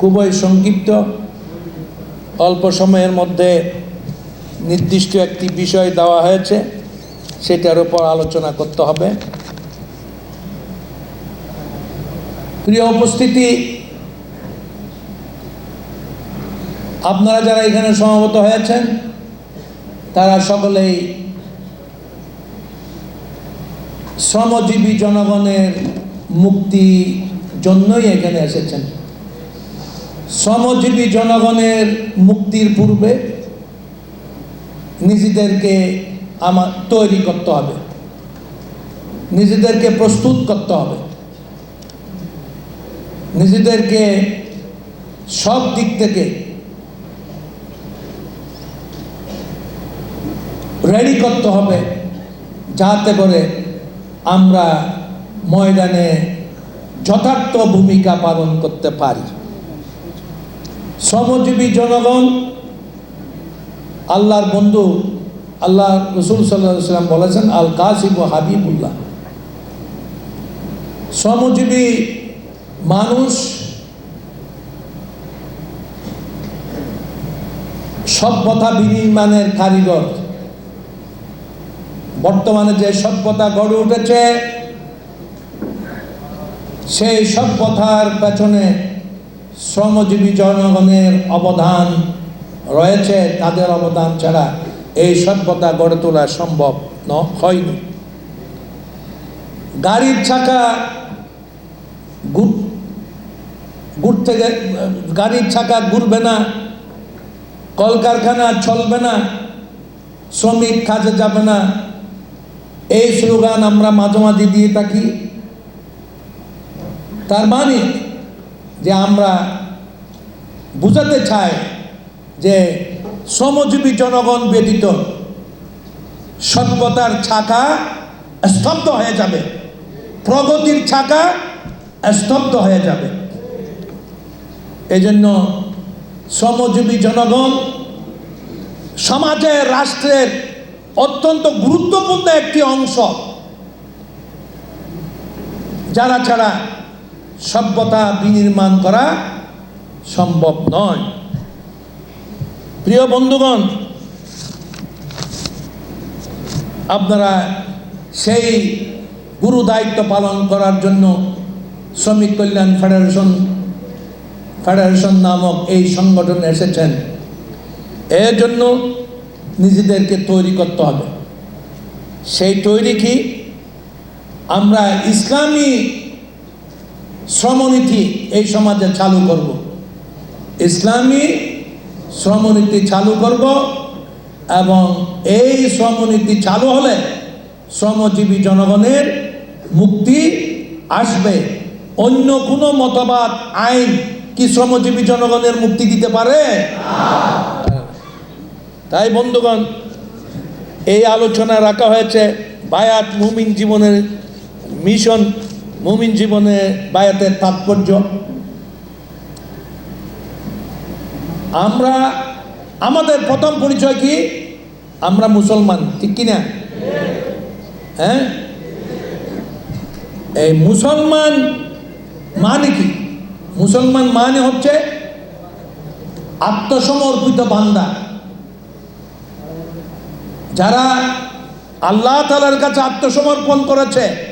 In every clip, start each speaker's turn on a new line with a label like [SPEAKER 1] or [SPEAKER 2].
[SPEAKER 1] খুবই সংক্ষিপ্ত। অল্প সময়ের মধ্যে নির্দিষ্ট একটি বিষয় দেওয়া হয়েছে, সেটার উপর আলোচনা করতে হবে। প্রিয় উপস্থিতি, আপনারা যারা এখানে সমাগত হয়েছেন, তারা সকলেই শ্রমজীবী জনগণের মুক্তি জন্যই এখানে এসেছেন। শ্রমজীবী জনগণের মুক্তির পূর্বে নিজেদেরকে আমার তৈরি করতে হবে। নিজেদেরকে প্রস্তুত করতে হবে। নিজেদেরকে সব দিক থেকে রেডি করতে হবে যাতে করে আমরা ময়দানে যথার্থ ভূমিকা পালন করতে পারি। শ্রমজীবী জনগণ, আল্লাহর বন্ধু, আল্লাহ রসুল সাল্লাম বলেছেন আল কাসিব হাবিবুল্লাহ। শ্রমজীবী মানুষ সভ্যতা বিনির্মাণের কারিগর। বর্তমানে যে সভ্যতা গড়ে উঠেছে, সেই সভ্যতার পেছনে শ্রমজীবী জনগণের অবদান রয়েছে, তাদের অবদান ছাড়া এই সভ্যতা গড়ে তোলা সম্ভব ন, হয়নি। গাড়ির চাকা ঘুরতে গাড়ির চাকা ঘুরবে না, কলকারখানা চলবে না, শ্রমিক কাজে যাবে না। এই স্লোগান আমরা মাঝে মাঝে দিয়ে থাকি। তার মানে যে আমরা বুঝাতে চাই যে শ্রমজীবী জনগণ ব্যতীত সভ্যতার ছাকা স্তব্ধ হয়ে যাবে। প্রগতির ছাকা স্তব্ধ হয়ে যাবে। এই জন্য শ্রমজীবী জনগণ সমাজের, রাষ্ট্রের অত্যন্ত গুরুত্বপূর্ণ একটি অংশ। যারা ছাড়া সভ্যতা বিনির্মাণ করা সম্ভব নয়। প্রিয় বন্ধুগণ, আপনারা সেই গুরু দায়িত্ব পালন করার জন্য শ্রমিক কল্যাণ ফেডারেশন ফেডারেশন নামক এই সংগঠনে এসেছেন। এর জন্য নিজেদেরকে তৈরি করতে হবে। সেই তৈরি কি? আমরা ইসলামী শ্রমনীতি এই সমাজে চালু করব। ইসলামী শ্রমনীতি চালু করব এবং এই শ্রমনীতি চালু হলে শ্রমজীবী জনগণের মুক্তি আসবে। অন্য কোনো মতবাদ, আইন কি শ্রমজীবী জনগণের মুক্তি দিতে পারে? তাই বন্ধুগণ, এই আলোচনা রাখা হয়েছে বায়াত মুমিন জীবনের মিশন মুমিন জীবনে বায়াতের তাৎপর্য। আমরা, আমাদের প্রথম পরিচয় কি? আমরা মুসলমান, ঠিক কিনা হ্যাঁ? এই মুসলমান মানে কি? মুসলমান মানে হচ্ছে আত্মসমর্পিত বান্দা। যারা আল্লাহ তালার কাছে আত্মসমর্পণ করেছে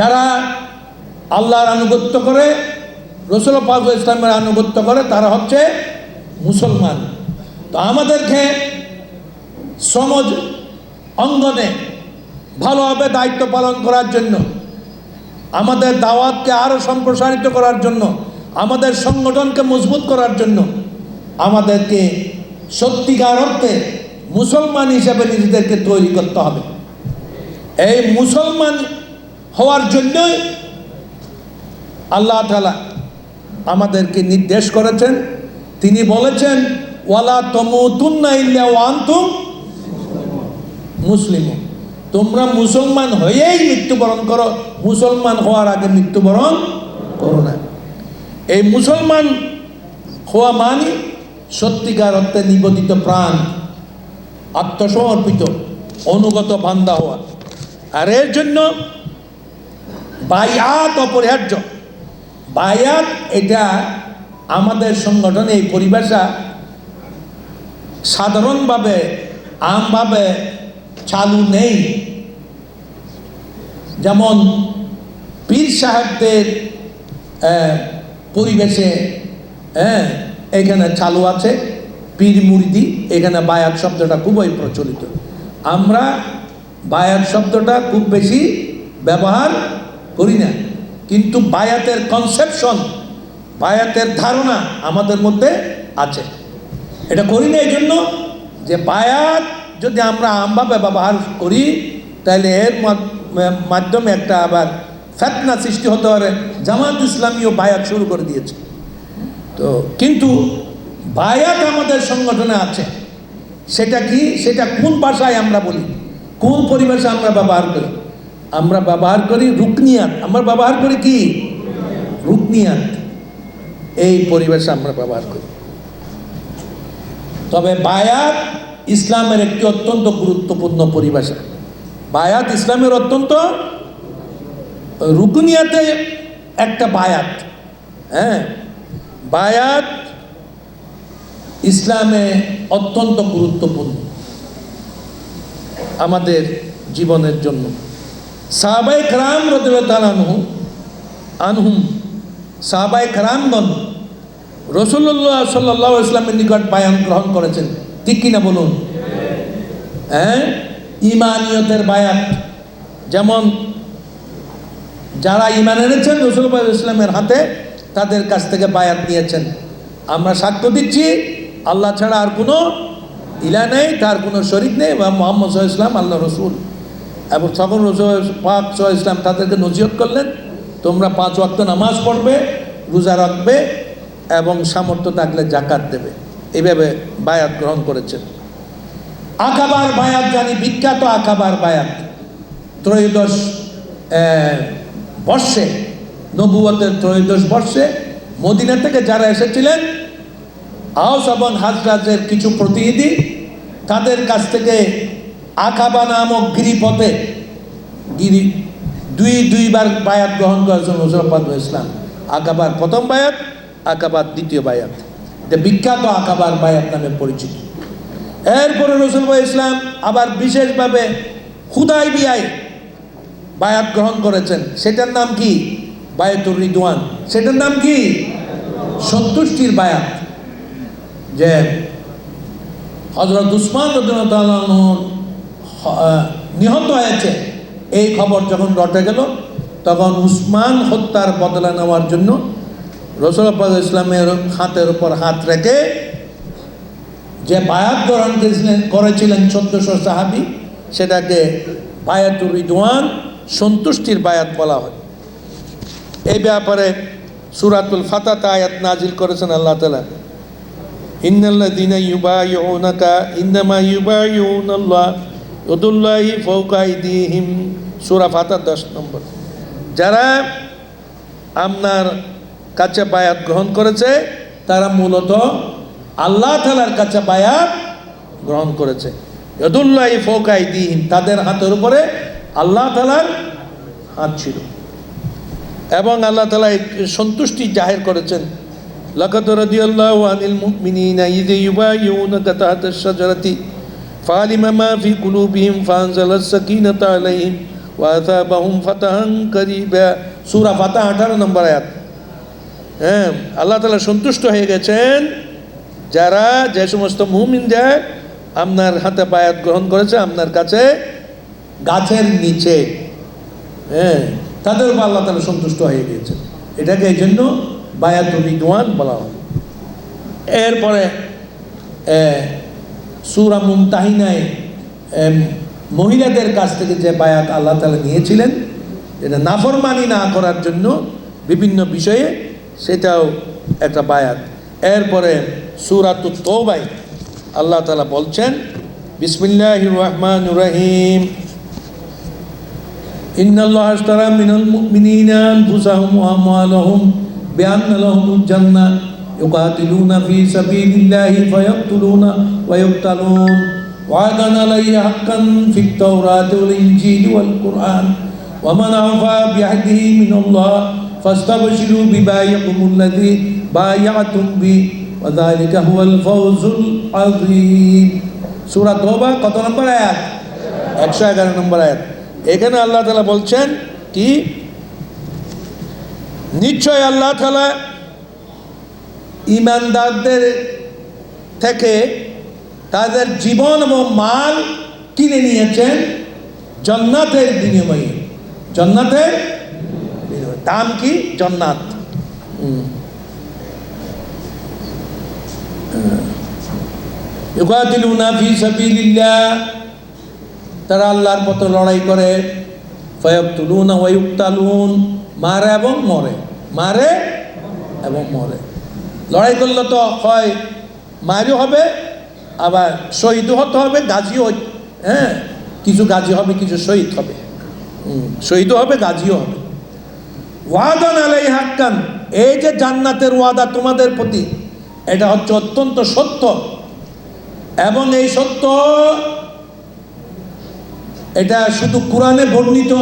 [SPEAKER 1] যারা আল্লাহর আনুগত্য করে, রসুল পাক ইসলামের আনুগত্য করে, তারা হচ্ছে মুসলমান। তো আমাদেরকে সমাজ অঙ্গনে ভালোভাবে দায়িত্ব পালন করার জন্য, আমাদের দাওয়াতকে আরও সম্প্রসারিত করার জন্য, আমাদের সংগঠনকে মজবুত করার জন্য, আমাদেরকে সত্যিকার অর্থে মুসলমান হিসেবে নিজেদেরকে তৈরি করতে হবে। এই মুসলমান হওয়ার জন্যই আল্লাহ তালা আমাদেরকে নির্দেশ করেছেন। তিনি বলেছেন, ওয়ালা তমুতুন্না ইল্লা মুসলিম তোমরা মুসলমান হয়েই মৃত্যুবরণ করো। মুসলমান হওয়ার আগে মৃত্যুবরণ করো না। এই মুসলমান হওয়া মানে সত্যিকার অর্থে নিবেদিত প্রাণ, আত্মসমর্পিত, অনুগত বান্দা হওয়া। আর এর জন্য বাইআত অপরিহার্য। বায়াত এটা আমাদের সংগঠনে এই পরিভাষা সাধারণভাবে, আমভাবে চালু নেই। যেমন পীর সাহেবদের পরিবেশে হ্যাঁ এখানে চালু আছে, পীর মুরিদি, এখানে বায়াত শব্দটা খুবই প্রচলিত। আমরা বায়াত শব্দটা খুব বেশি ব্যবহার করি না। কিন্তু বায়াতের কনসেপশন বায়াতের ধারণা আমাদের মধ্যে আছে। এটা করি না এই জন্য যে বায়াত যদি আমরা আমভাবে ব্যবহার করি তাহলে এর মাধ্যমে একটা আবার ফেতনা সৃষ্টি হতে পারে। জামাত ইসলামীও বায়াত শুরু করে দিয়েছে। তো কিন্তু বায়াত আমাদের সংগঠনে আছে। সেটা কি? সেটা কোন ভাষায় আমরা বলি? কোন পরিবেশে আমরা ব্যবহার করি? আমরা ব্যবহার করি রুকনিয়াত। আমরা ব্যবহার করি কি? রুকনিয়াত। এই পরিবেশে আমরা ব্যবহার করি। তবে বায়াত ইসলামের একটি অত্যন্ত গুরুত্বপূর্ণ পরিভাষা বায়াত ইসলামের অত্যন্ত রুকুনিয়াতে একটা বায়াত। হ্যাঁ? বায়াত ইসলামে অত্যন্ত গুরুত্বপূর্ণ। আমাদের জীবনের জন্য। সাহাবাই খরাম রদুল্লাহ আনহুম সাহাবাই খরামগণ রসুল্লাহ সাল্লাহ ইসলামের নিকট বায়ান গ্রহণ করেছেন। ঠিক কিনা বলুন? হ্যাঁ? ইমানিয়তের বায়াত যেমন যারা ইমান এনেছেন রসুল্লাহ ইসলামের হাতে, তাদের কাছ থেকে বায়াত নিয়েছেন। আমরা সাক্ষ্য দিচ্ছি, আল্লাহ ছাড়া আর কোনো ইলা নেই, তার কোনো শরিক নেই, বা মোহাম্মদ ইসলাম আল্লাহ রসুল। এবং তখন পাক সাহা ইসলাম তাদেরকে নজিয়ত করলেন। তোমরা পাঁচ ওয়াক্ত নামাজ পড়বে, রোজা রাখবে এবং সামর্থ্য থাকলে জাকাত দেবে। এইভাবে বায়াত গ্রহণ করেছেন। আকাবার বায়াত জানি, বিখ্যাত আকাবার বায়াত। ত্রয়োদশ বর্ষে নবুয়তের ত্রয়োদশ বর্ষে মদিনা থেকে যারা এসেছিলেন আউস এবং হাজরাজের কিছু প্রতিনিধি তাদের কাছ থেকে আকাবা নামক গিরিপথে গিরি দুই, দুইবার বায়াত গ্রহণ করেছেন হজরপাদ ইসলাম আকাবার প্রথম বায়াত আকাবার দ্বিতীয় বায়াত। এটা বিখ্যাত আকাবার বায়াত নামে পরিচিত। এরপরে রসুল ভাই ইসলাম আবার বিশেষভাবে হুদাই বিয়াই বায়াত গ্রহণ করেছেন। সেটার নাম কি? বায়াতুর রিদওয়ান। সেটার নাম কি? সন্তুষ্টির বায়াত। যে হজরত উসমান রদুল্লাহ নিহত হয়েছে। এই খবর যখন রটে গেল, তখন উসমান হত্যার বদলা নেওয়ার জন্য রসুল্লাহ ইসলামের হাতের উপর হাত রেখে যে বায়াত গ্রহণ করেছিলেন করেছিলেন চোদ্দশো সাহাবি, সেটাকে বায়াতুর রিদওয়ান, সন্তুষ্টির বায়াত বলা হয়। এই ব্যাপারে সুরাতুল ফাতাতে আয়াত নাজিল করেছেন আল্লাহ তালা ইন্নাল্লাযীনা ইউবাইউনাকা, ইন্নামা ইউবাইউনাল্লাহ ইয়াদুল্লাহি ফাওকা আইদিহিম সূরা ফাতা 10 নম্বর যারা আপনার কাছে বায়াত গ্রহণ করেছে তারা মূলত আল্লাহ তালার কাছে বায়াত গ্রহণ করেছে ইয়দুল্লাহি ফাওকা আইদিহিম তাদের হাতের উপরে আল্লাহ তালার হাত ছিল এবং আল্লাহ তালা এই সন্তুষ্টি জাহির করেছেন لقد رضي الله عن المؤمنين إذ يبايعونك تحت الشجرة فعلم ما في قلوبهم فأنزل السكينة عليهم وأثابهم فتحا قريبا سورة ফাতা আঠারো নম্বর আয়াত হ্যাঁ আল্লাহ তালা সন্তুষ্ট হয়ে গেছেন যারা যে সমস্ত মুমিন যায় আপনার হাতে বায়াত গ্রহণ করেছে আপনার কাছে গাছের নিচে হ্যাঁ তাদের উপর আল্লাহ তালা সন্তুষ্ট হয়ে গিয়েছে এটাকে এই জন্য বায়াতুল রিদওয়ান বলা হয় এরপরে সুরা মুমতাহিনায় এম, মহিলাদের কাছ থেকে যে বায়াত আল্লাহ তালা নিয়েছিলেন এটা নাফরমানি না করার জন্য বিভিন্ন বিষয়ে সেটাও একটা বায়াত এরপরে সুরাত তৌবাই আল্লাহ তালা বলছেন বিসমিল্লাহ রহমান রহিম إن الله اشترى من المؤمنين أنفسهم وأموالهم بأن لهم الجنة يقاتلون في سبيل الله فيقتلون ويقتلون وعدا عليه حقا في التوراة والإنجيل والقرآن ومن أوفى بعهده من الله فاستبشروا ببايعكم الذي بايعتم به وذلك هو الفوز العظيم সূরা তওবা কত নম্বর আয়াত একশো এগারো নম্বর আয়াত এখানে আল্লাহ তাআলা বলছেন কি নিশ্চয় আল্লাহ তাআলা ইমানদারদের থেকে তাদের জীবন এবং মাল কিনে নিয়েছেন জন্নাতের বিনিময়ে। জন্নাতের দাম কি? জন্নাত। ইউকাতিলুনা ফি সাবিলিল্লাহ। তারা আল্লাহর পথে লড়াই করে। ফয়াকতুলুনা ওয়া ইউকতালুন। মারে এবং মরে। মারে এবং মরে। লড়াই করলে তো হয় মারিও হবে, আবার শহীদও হতে হবে, গাজীও হ্যাঁ কিছু গাজী হবে, কিছু শহীদ হবে। শহীদও হবে, গাজীও হবে। ওয়াদান আলাই হাক্কান, এই যে জান্নাতের ওয়াদা তোমাদের প্রতি, এটা হচ্ছে অত্যন্ত সত্য। এবং এই সত্য, এটা শুধু কোরআনে বর্ণিত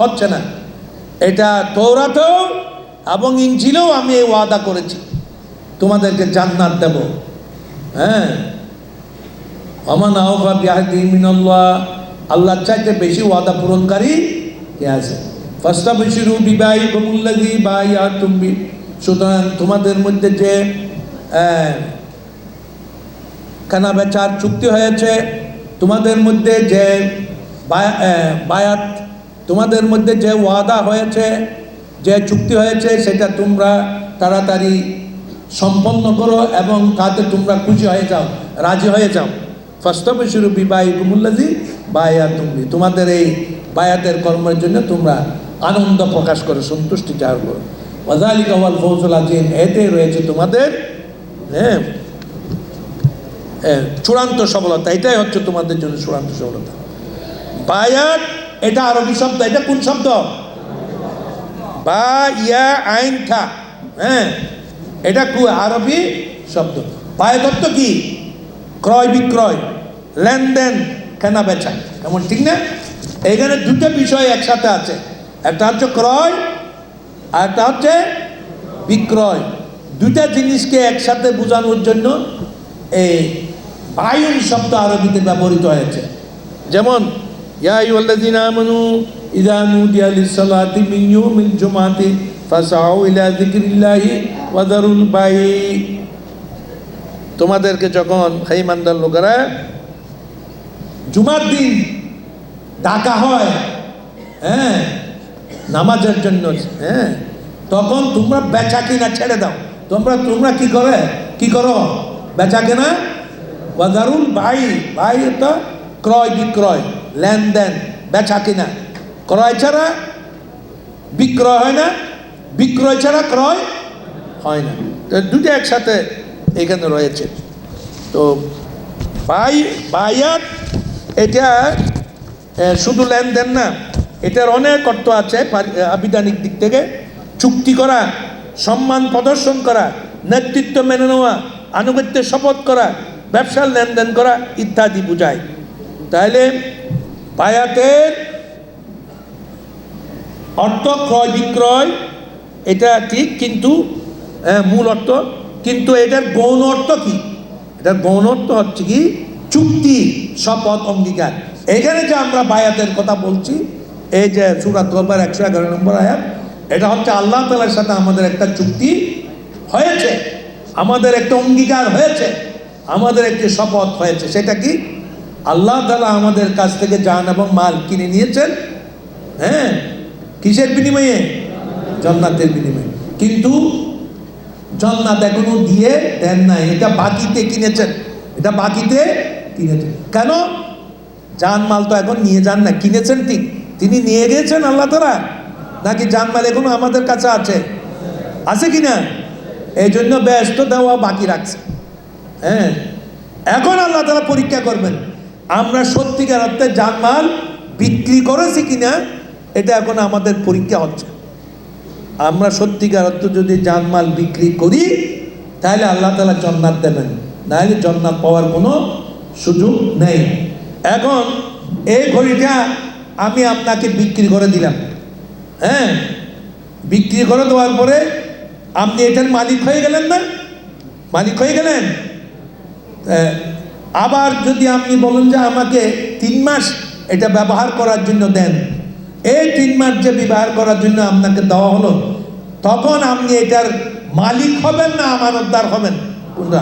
[SPEAKER 1] হচ্ছে না, এটা তৌরাতেও এবং ইঞ্জিলেও আমি এই ওয়াদা করেছি। তোমাদেরকে জান্নাত দেব। হ্যাঁ? অমান আহফা বিহাদি মিনাল্লাহ আল্লাহ চাইতে বেশি ওয়াদা পূরণকারী কে আছে? ফার্স্টা বেশিরু বিবাহী কমুল্লাদি বা ইয়া তুমি সুতরাং তোমাদের মধ্যে যে কেনা বেচার চুক্তি হয়েছে, তোমাদের মধ্যে যে বায়া- বায়াত, তোমাদের মধ্যে যে ওয়াদা হয়েছে, যে চুক্তি হয়েছে, সেটা তোমরা তাড়াতাড়ি সম্পন্ন করো এবং তাতে তোমরা খুশি হয়ে যাও, রাজি হয়ে যাও। ফার্স্টবে শুরু বিবাহী কুমুল্লাজি বায়া তুমি তোমাদের এই বায়াতের কর্মের জন্য তোমরা আনন্দ প্রকাশ করো, সন্তুষ্টি চার করো ওয়াজালিক আওয়াল ফৌজুল আজিম এতে রয়েছে তোমাদের হ্যাঁ চূড়ান্ত সফলতা। এটাই হচ্ছে তোমাদের জন্য চূড়ান্ত সফলতা। বায়াত, এটা আরবি শব্দ। এটা কোন শব্দ? বা, ইয়া, আইন, থা। হ্যাঁ এটা কু, আরবি শব্দ। অর্থ কি? ক্রয়, বিক্রয়, লেনদেন, কেনা, বেচা। এমন ঠিক না? এখানে দুটো বিষয় একসাথে আছে। একটা হচ্ছে ক্রয়, আর একটা হচ্ছে বিক্রয়। দুটা জিনিসকে একসাথে বোঝানোর জন্য এই বায়ুন শব্দ আরবিতে ব্যবহৃত হয়েছে। যেমন, ইয়া আইয়ুহাল্লাযীনা আমানু ইযা নুদিয়া লিস-সালাতি মিন ইয়াউমিল ফাসআউ ইলা যিকরিল্লাহি ওয়া দারুল বাই। তোমাদেরকে যখন হে ইমানদার লোকেরা জুমার দিন ডাকা হয় হ্যাঁ নামাজের জন্য হ্যাঁ তখন তোমরা বেচা কিনা ছেড়ে দাও। তোমরা তোমরা কি করে? কি করো? বেচা কেনা? বাজারুল ভাই ভাই তো ক্রয় বিক্রয়, লেনদেন, বেচা কিনা। ক্রয় ছাড়া বিক্রয় হয় না। বিক্রয় ছাড়া ক্রয় হয় না। দুটো একসাথে এখানে রয়েছে। তো বাই বায়াত এটা শুধু লেনদেন না, এটার অনেক অর্থ আছে আবিধানিক দিক থেকে। চুক্তি করা, সম্মান প্রদর্শন করা, নেতৃত্ব মেনে নেওয়া আনুগত্যের শপথ করা, ব্যবসার লেনদেন করা ইত্যাদি বোঝায়। তাহলে বায়াতের অর্থ ক্রয় বিক্রয় এটা ঠিক, কিন্তু মূল অর্থ, কিন্তু এটার গৌণ অর্থ কি? এটার গৌণ অর্থ হচ্ছে কি? চুক্তি, শপথ, অঙ্গীকার। এখানে যে আমরা বায়াতের কথা বলছি, এই যে সুরাত তরবার একশো এগারো নম্বর আয়াত, এটা হচ্ছে আল্লাহ তালার সাথে আমাদের একটা চুক্তি হয়েছে, আমাদের একটা অঙ্গীকার হয়েছে, আমাদের একটি শপথ হয়েছে। সেটা কি? আল্লাহ তালা আমাদের কাছ থেকে যান এবং মাল কিনে নিয়েছেন। হ্যাঁ? কিসের বিনিময়ে? জন্নাতের বিনিময়ে। কিন্তু জন্নাত এখনও দিয়ে দেন নাই। এটা বাকিতে কিনেছেন। এটা বাকিতে কিনেছেন। কেন? জানমাল তো এখন নিয়ে যান না। কিনেছেন ঠিক তিনি নিয়ে গিয়েছেন আল্লাহ তারা নাকি জানমাল এখনও আমাদের কাছে আছে? আছে কি না? এই জন্য ব্যস্ত দেওয়া বাকি রাখছে। হ্যাঁ? এখন আল্লাহ তারা পরীক্ষা করবেন, আমরা সত্যিকার অর্থে জানমাল বিক্রি করেছি কিনা এটা এখন আমাদের পরীক্ষা হচ্ছে। আমরা সত্যিকার অর্থ যদি জানমাল বিক্রি করি, তাহলে আল্লাহ তালা জন্নাত দেবেন। নাহলে জন্নাত পাওয়ার কোনো সুযোগ নেই। এখন এই ঘড়িটা আমি আপনাকে বিক্রি করে দিলাম। হ্যাঁ? বিক্রি করে দেওয়ার পরে আপনি এটার মালিক হয়ে গেলেন না? মালিক হয়ে গেলেন? আবার যদি আপনি বলেন যে আমাকে তিন মাস এটা ব্যবহার করার জন্য দেন এই তিন মাস যে ব্যবহার করার জন্য আপনাকে দেওয়া হলো, তখন আপনি এটার মালিক হবেন না আমানতদার হবেন? কোনটা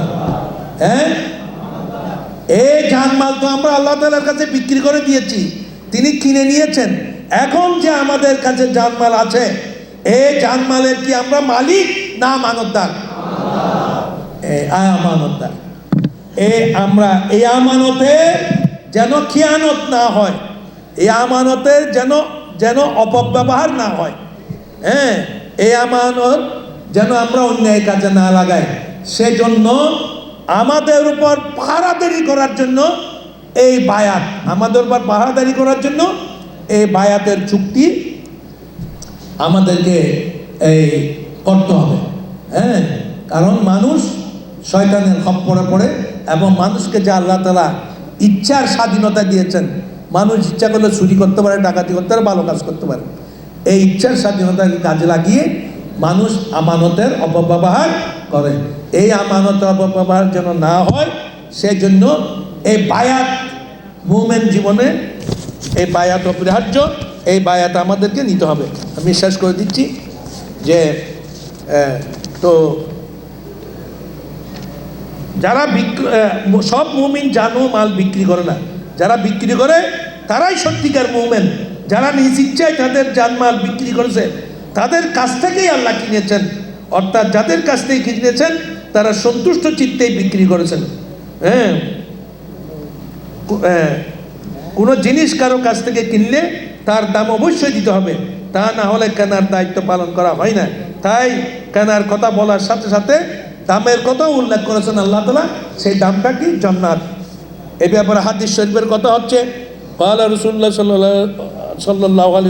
[SPEAKER 1] হ্যাঁ? এই জানমাল তো আমরা আল্লাহ তালার কাছে বিক্রি করে দিয়েছি, তিনি কিনে নিয়েছেন। এখন যে আমাদের কাছে জানমাল আছে, এই জানমালের কি আমরা মালিক না আমানতদার আমানতদার এই আমরা এই আমানতে যেন খিয়ানত না হয়, এই আমানতের যেন যেন অপব্যবহার না হয়। হ্যাঁ এই আমানত যেন আমরা অন্যায় কাজে না লাগাই। সেজন্য আমাদের উপর পাহারাদারি করার জন্য এই বায়াত, আমাদের উপর পাহারাদারি করার জন্য এই বায়াতের চুক্তি আমাদেরকে এই করতে হবে। হ্যাঁ কারণ মানুষ শয়তানের খপ্পরে পড়ে এবং মানুষকে যে আল্লাহ তালা ইচ্ছার স্বাধীনতা দিয়েছেন মানুষ ইচ্ছা করলে চুরি করতে পারে, ডাকাতি করতে পারে, ভালো কাজ করতে পারে। এই ইচ্ছার স্বাধীনতাকে কাজে লাগিয়ে মানুষ আমানতের অপব্যবহার করে। এই আমানতের অপব্যবহার যেন না হয়, সেজন্য এই বায়াত মুভমেন্ট জীবনে এই বায়াত অপরিহার্য, এই বায়াত আমাদেরকে নিতে হবে। আমি শেষ করে দিচ্ছি যে তো যারা বিক্রি সব মুমিন জানো, মাল বিক্রি করে না। যারা বিক্রি করে তারাই সত্যিকার মুমেন। যারা নিজ ইচ্ছায় তাদের জানমাল বিক্রি করেছে, তাদের কাছ থেকেই আল্লাহ কিনেছেন। অর্থাৎ যাদের কাছ থেকে কিনেছেন, তারা সন্তুষ্ট চিত্তেই বিক্রি করেছেন। হ্যাঁ। কো- কোনো জিনিস কারও কাছ থেকে কিনলে তার দাম অবশ্যই দিতে হবে। তা না হলে কেনার দায়িত্ব পালন করা হয় না। তাই কেনার কথা বলার সাথে সাথে দামের কথাও উল্লেখ করেছেন আল্লাহ তালা সেই দামটা কি? জান্নাত। এ ব্যাপারে হাদিস শরীফের কথা হচ্ছে কালা রসুল্লাহ সাল্লাহ সাল্লাহ আলী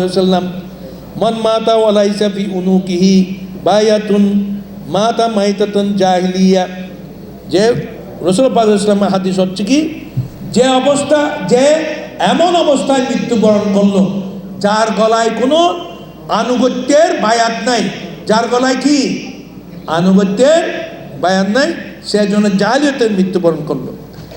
[SPEAKER 1] মন মাতা ওয়ালাইসা উনু কিহি বায়াতুন মাতা মাইতাতুন জাহিলিয়া যে রসুল পাকামের হাদিস হচ্ছে কি, যে অবস্থা, যে এমন অবস্থায় মৃত্যুবরণ করল, যার গলায় কোনো আনুগত্যের বায়াত নাই। যার গলায় কি? আনুগত্যের বায়াত নাই, সে জন্য জাহিলিয়তের মৃত্যুবরণ করল।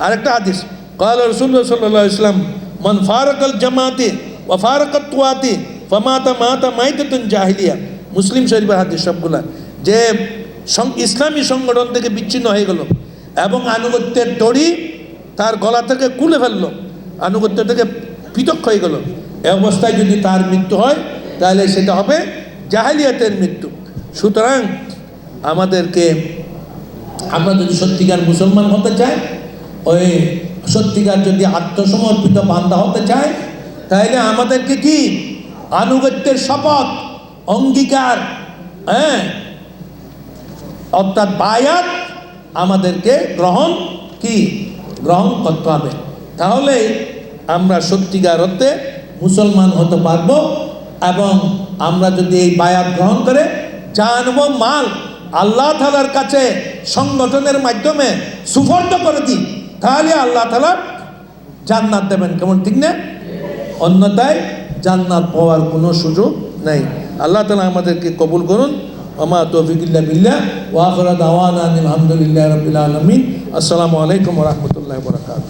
[SPEAKER 1] আরেকটা হাদিস, কাল রসুল্লাহ সাল্লাহ ইসলাম মন ফারাকাল জামাতে ওয়া ফারাকাত তুয়াতে ফামাতা মাতা মাইতাতুন জাহিলিয়া মুসলিম শরীফের হাতে সবগুলা যে ইসলামী সংগঠন থেকে বিচ্ছিন্ন হয়ে গেল। এবং আনুগত্যের দড়ি তার গলা থেকে কুলে ফেলল। আনুগত্য থেকে পৃথক হয়ে গেল। এ অবস্থায় যদি তার মৃত্যু হয়, তাহলে সেটা হবে জাহালিয়াতের মৃত্যু। সুতরাং আমাদেরকে, আমরা যদি সত্যিকার মুসলমান হতে চাই, ওই সত্যিকার যদি আত্মসমর্পিত বান্দা হতে চায় তাহলে আমাদেরকে কি? আনুগত্যের শপথ, অঙ্গীকার হ্যাঁ? অর্থাৎ বায়াত আমাদেরকে গ্রহণ কি? গ্রহণ করতে হবে। তাহলে আমরা সত্যিকার অর্থে মুসলমান হতে পারব এবং আমরা যদি এই বায়াত গ্রহণ করে জানব মাল আল্লাহ তালার কাছে সংগঠনের মাধ্যমে সুফর্দ করে দিই। তাহলে আল্লাহ তালা জান্নাত দেবেন, কেমন ঠিক না? অন্যতায় জান্নাত পাওয়ার কোনো সুযোগ নেই। আল্লাহ তালা আমাদেরকে কবুল করুন। আমা তৌফিকুল্লাহ বিল্লাহ ওয়াফরা দাওয়ান আলহামদুলিল্লাহ রবিল আলমিন। আসসালামু আলাইকুম রহমতুল্লাহ বরকাত